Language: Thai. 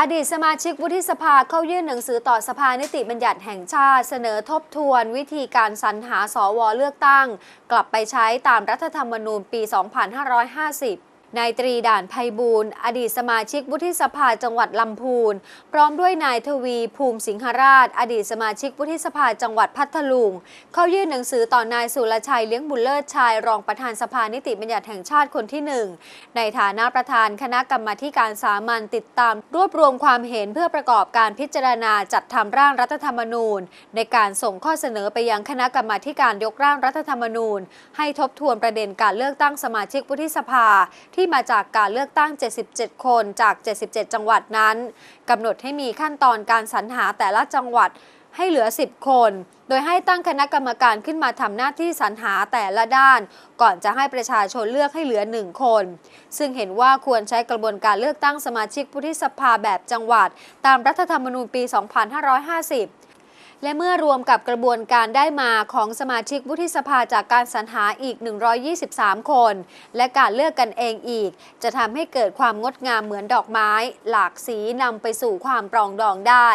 อดีตสมาชิกวุฒิสภาเข้ายื่นหนังสือต่อสภานิติบัญญัติแห่งชาติ เสนอทบทวน วิธีการสรรหาสวเลือกตั้ง กลับไปใช้ตามรัฐธรรมนูญปี 2550 นายตรีด่านไพบูลย์อดีตสมาชิกวุฒิสภาจังหวัดลำพูน พร้อมด้วยนายทวีภูมิสิงหราช อดีตสมาชิกวุฒิสภาจังหวัดพัทลุง เข้ายื่นหนังสือต่อนายสุรชัยเลี้ยงบุญเลิศชาย รองประธานสภานิติบัญญัติแห่งชาติคนที่หนึ่งในฐานะประธานคณะกรรมาการสามัญติดตาม รวบรวมความเห็นเพื่อประกอบการพิจารณาจัดทำร่างรัฐธรรมนูญ ในการส่งข้อเสนอไปยังคณะกรรมาการยกร่างรัฐธรรมนูญ ให้ทบทวนประเด็นการเลือกตั้งสมาชิกวุฒิสภาที่ที่มาจากการเลือกตั้ง 77 คนจาก 77 จังหวัดนั้นกำหนดให้มีขั้นตอนการสรรหาแต่ละจังหวัดให้เหลือ 10 คน โดยให้ตั้งคณะกรรมการขึ้นมาทำหน้าที่สรรหาแต่ละด้าน ก่อนจะให้ประชาชนเลือกให้เหลือ 1 คน ซึ่งเห็นว่าควรใช้กระบวนการเลือกตั้งสมาชิกผู้ที่สภาแบบจังหวัด ตามรัฐธรรมนูญปี 2550 และเมื่อรวมกับกระบวนการได้มาของสมาชิกวุฒิสภาจากการสรรหาอีก 123 คน และการเลือกกันเองอีก จะทำให้เกิดความงดงามเหมือนดอกไม้ หลากสีนำไปสู่ความปรองดองได้